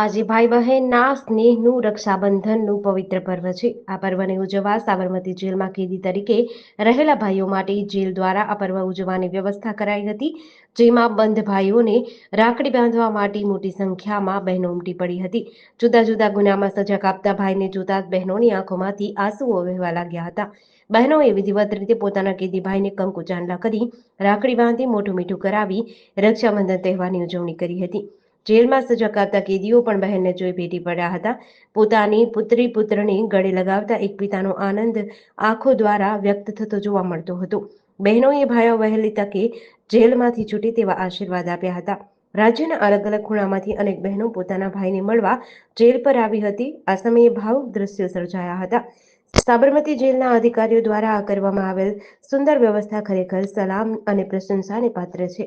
આજે ભાઈ બહેનના સ્નેહનું રક્ષાબંધનનું પવિત્ર પર્વ છે. આ પર્વને ઉજવવા સાબરમતી જેલમાં કેદી તરીકે રહેલા ભાઈઓ માટે જેલ દ્વારા આ પર્વ ઉજવવાની વ્યવસ્થા કરાઈ હતી, જેમાં બંધ ભાઈઓને રાખડી બાંધવા માટે મોટી સંખ્યામાં બહેનો ઉમટી પડી હતી. જુદા જુદા ગુનામાં સજા કાપતા ભાઈને જોતા બહેનોની આંખોમાંથી આંસુઓ વહેવા લાગ્યા હતા. બહેનોએ વિધિવત રીતે પોતાના કેદી ભાઈને કંકુ ચાંદલા કરી રાખડી બાંધી મોઢું મીઠું કરાવી રક્ષાબંધન તહેવારની ઉજવણી કરી હતી. જેલમાં સજા કાપતા કેદીઓ પણ બહેનને જોઈ ભેટી પડ્યા હતા. પોતાની પુત્રી, પુત્રની ગળે લગાવતા એક પિતાનો આનંદ આંખો દ્વારા વ્યક્ત થતો જોવા મળતો હતો. બહેનોએ ભાઈઓ વહેલી તકે જેલમાંથી છૂટી તેવા આશીર્વાદ આપ્યા હતા. રાજ્યના અલગ અલગ ખૂણામાંથી અનેક બહેનો પોતાના ભાઈને મળવા જેલ પર આવી હતી. આ સમયે ભાવુક દ્રશ્યો સર્જાયા હતા. સાબરમતી જેલના અધિકારીઓ દ્વારા આ કરવામાં આવેલ સુંદર વ્યવસ્થા ખરેખર સલામ અને પ્રશંસાને પાત્ર છે.